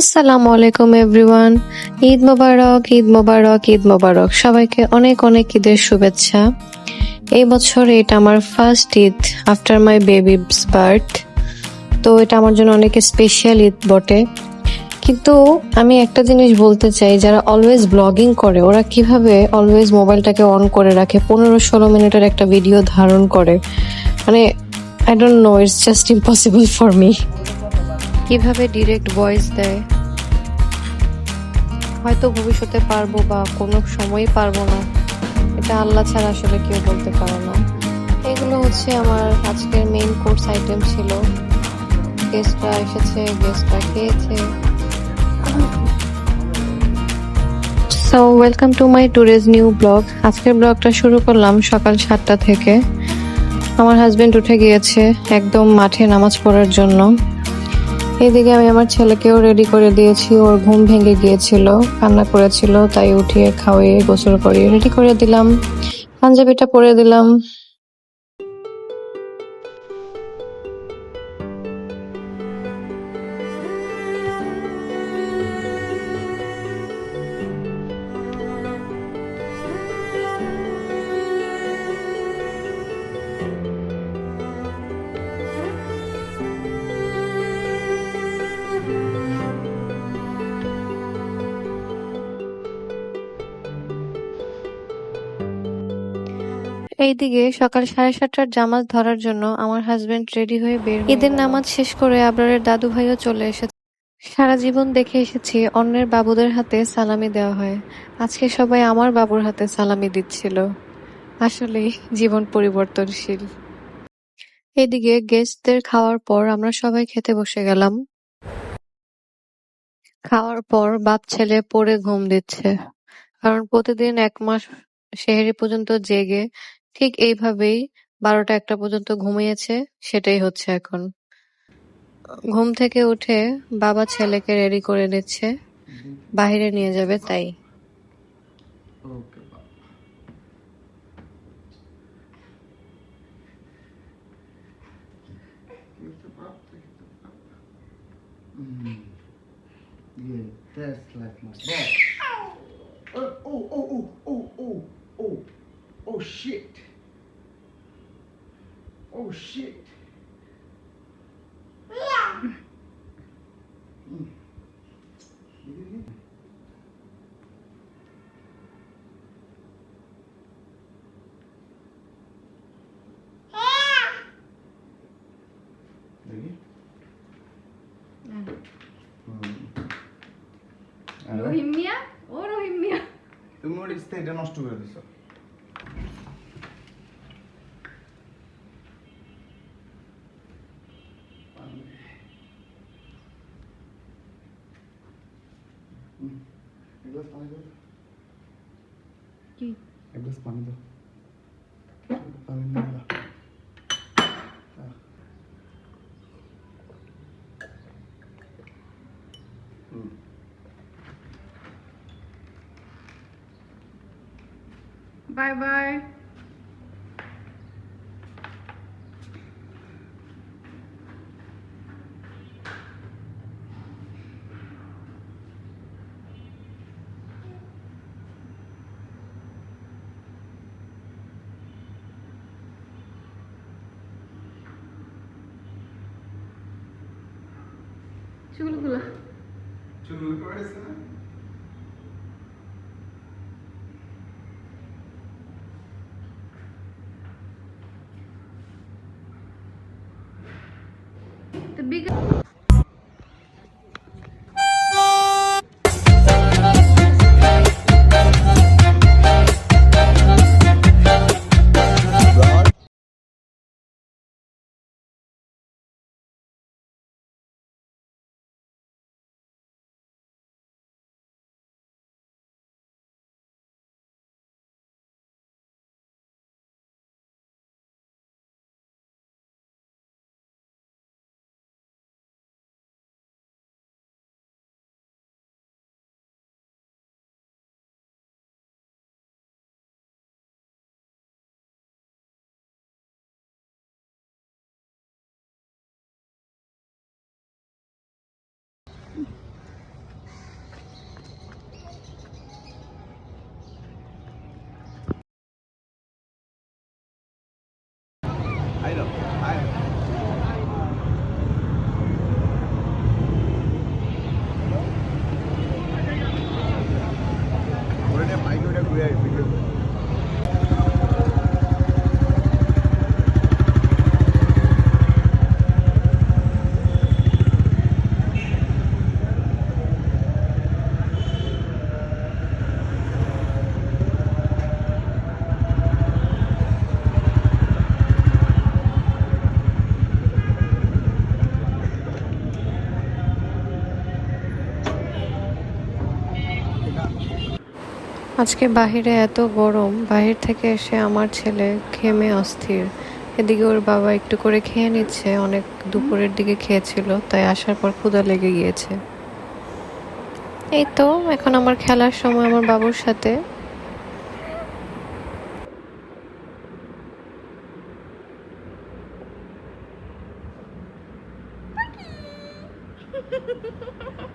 আসসালামু আলাইকুম এভরিওয়ান। ঈদ মোবারক ঈদ মোবারক ঈদ মোবারক। সবাইকে অনেক অনেক ঈদের শুভেচ্ছা। এই বছর এটা আমার first Eid after my baby's birth তো এটা আমার জন্য অনেক স্পেশাল ঈদ বটে। কিন্তু আমি একটা জিনিস বলতে চাই, যারা অলওয়েজ ব্লগিং করে, ওরা কীভাবে অলওয়েজ মোবাইলটাকে অন করে রাখে? পনেরো ষোলো মিনিটের একটা ভিডিও ধারণ করে। মানে I don't know it's just impossible for me কীভাবে ডিরেক্ট ভয়েস দেয়? হয়তো ভবিষ্যতে পারব বা কোনো সময়ই পারব না। এটা আল্লাহ ছাড়া আসলে কেউ বলতে পারে না। এগুলো হচ্ছে আমার আজকের মেইন কোর্স আইটেম ছিল। গেস্টরা এসেছে গেস্টরা খেয়েছে। সো ওয়েলকাম টু মাই টুরেজ নিউ ব্লগ আজকের ব্লগটা শুরু করলাম সকাল সাতটা থেকে। আমার হাজবেন্ড উঠে গিয়েছে একদম মাঠে নামাজ পড়ার জন্য। এদিকে আমি আমার ছেলেকেও রেডি করে দিয়েছি। ওর ঘুম ভেঙে গিয়েছিল, কান্না করেছিল, তাই উঠিয়ে খাওয়িয়ে গোসল করিয়ে রেডি করে দিলাম। পাঞ্জাবিটা পরে দিলাম। এইদিকে সকাল সাড়ে সাতটার জামাজ ধরার জন্য আমার হাজবেন্ড রেডি হয়ে বের ঈদের নামাজ শেষ করে আবরারের দাদু ভাইও চলে এসেছে। সারা জীবন দেখে এসেছি অন্যের বাবুদের হাতে সালামি দেওয়া হয়। আজকে সবাই আমার বাবুর হাতে সালামি দিচ্ছিল। আসলে জীবন পরিবর্তনশীল। এদিকে গেস্টদের খাওয়ার পর আমরা সবাই খেতে বসে গেলাম। খাওয়ার পর বাপ ছেলে পড়ে ঘুম দিচ্ছে। কারণ প্রতিদিন এক মাস সেহেরি পর্যন্ত জেগে ঠিক এইভাবেই বারোটা একটা পর্যন্ত ঘুমিয়েছে সেটাই হচ্ছে এখন। ঘুম থেকে উঠে বাবা ছেলেকে রেডি করে নিচ্ছে বাহিরে নিয়ে যাবে তাই। Yeah, that's like my boss. Oh, oh, oh, oh, oh, oh, oh, oh, shit. Oh, shit. Mm. দেখি হুম। আরে, রহিম মিয়া ও রহিম মিয়া তুমি ওর স্থায়ীটা নষ্ট করে দিছো English Bible. Que? English Bible. Bible. Bye-bye. চুলগুলো চুল করেছে না তো বিগ very, আজকে বাহিরে এত গরম, বাহির থেকে এসে আমার ছেলে ঘেমে অস্থির। এদিকে ওর বাবা একটু করে খেয়ে নিচ্ছে, অনেক দুপুরের দিকে খেয়েছিল, তাই আসার পর ক্ষুধা লেগে গিয়েছে। এই তো, এখন আমার খেলার সময় আমার বাবুর সাথে।